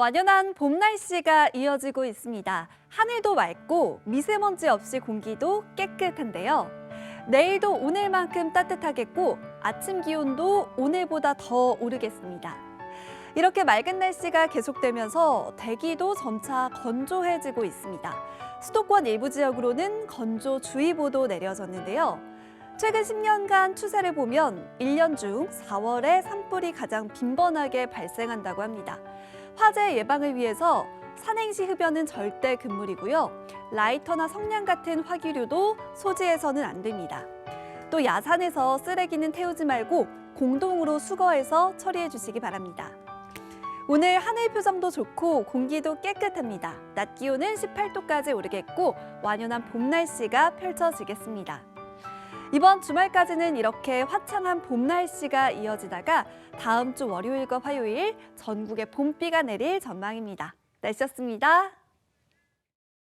완연한 봄 날씨가 이어지고 있습니다. 하늘도 맑고 미세먼지 없이 공기도 깨끗한데요. 내일도 오늘만큼 따뜻하겠고 아침 기온도 오늘보다 더 오르겠습니다. 이렇게 맑은 날씨가 계속되면서 대기도 점차 건조해지고 있습니다. 수도권 일부 지역으로는 건조주의보도 내려졌는데요. 최근 10년간 추세를 보면 1년 중 4월에 산불이 가장 빈번하게 발생한다고 합니다. 화재 예방을 위해서 산행시 흡연은 절대 금물이고요. 라이터나 성냥 같은 화기류도 소지해서는 안 됩니다. 또 야산에서 쓰레기는 태우지 말고 공동으로 수거해서 처리해 주시기 바랍니다. 오늘 하늘 표정도 좋고 공기도 깨끗합니다. 낮 기온은 18도까지 오르겠고 완연한 봄 날씨가 펼쳐지겠습니다. 이번 주말까지는 이렇게 화창한 봄 날씨가 이어지다가 다음 주 월요일과 화요일 전국에 봄비가 내릴 전망입니다. 날씨였습니다.